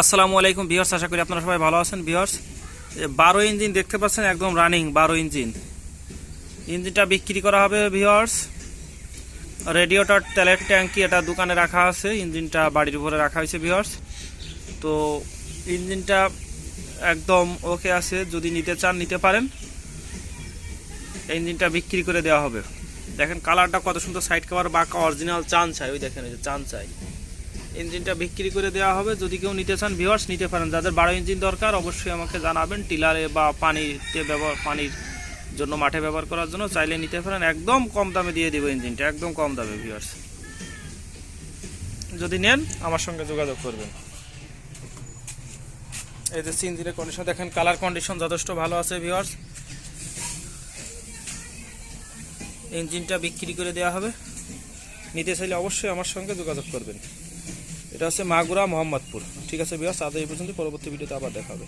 আসসালামু আলাইকুম ভিউয়ার্স, আশা করি আপনারা সবাই ভালো আছেন। ভিউয়ার্স বারো ইঞ্জিন দেখতে পাচ্ছেন, একদম রানিং বারো ইঞ্জিন। ইঞ্জিনটা বিক্রি করা হবে ভিউয়ার্স, রেডিওটার তেলের ট্যাঙ্কি এটা দোকানে রাখা আছে, ইঞ্জিনটা বাড়ির উপরে রাখা হয়েছে ভিউয়ার্স। তো ইঞ্জিনটা একদম ওকে আছে, যদি নিতে চান নিতে পারেন। ইঞ্জিনটা বিক্রি করে দেওয়া হবে। দেখেন কালারটা কত সুন্দর সাইড কভার বা অরিজিনাল চান চাই ওই দেখেন ওই যে চান চাই ইঞ্জিনটা বিক্রি করে দেওয়া হবে। যদি কেউ নিতে চান ভিওয়ার্স নিতে পারেন। যাদের বারো ইঞ্জিন দরকার, অবশ্যই আমাকে জানাবেন। টিলারে বা পানিতে ব্যবহার পানির জন্য মাঠে ব্যবহার করার জন্য চাইলে নিতে পারেন। একদম কম দামে দিয়ে দিব ইঞ্জিনটা। একদম কম দামে ভিওয়ার্স যদি নেন, আমার সঙ্গে যোগাযোগ করবেন। এই যে ইঞ্জিনের কন্ডিশন দেখেন কালার কন্ডিশন যথেষ্ট ভালো আছে ভিওয়ার্স ইঞ্জিনটা বিক্রি করে দেওয়া হবে। নিতে চাইলে অবশ্যই আমার সঙ্গে যোগাযোগ করবেন। এটা হচ্ছে মাগুরা মোহাম্মদপুর। ঠিক আছে বিয়াস আজ এই পর্যন্ত পরবর্তী ভিডিওতে আবার দেখা হবে।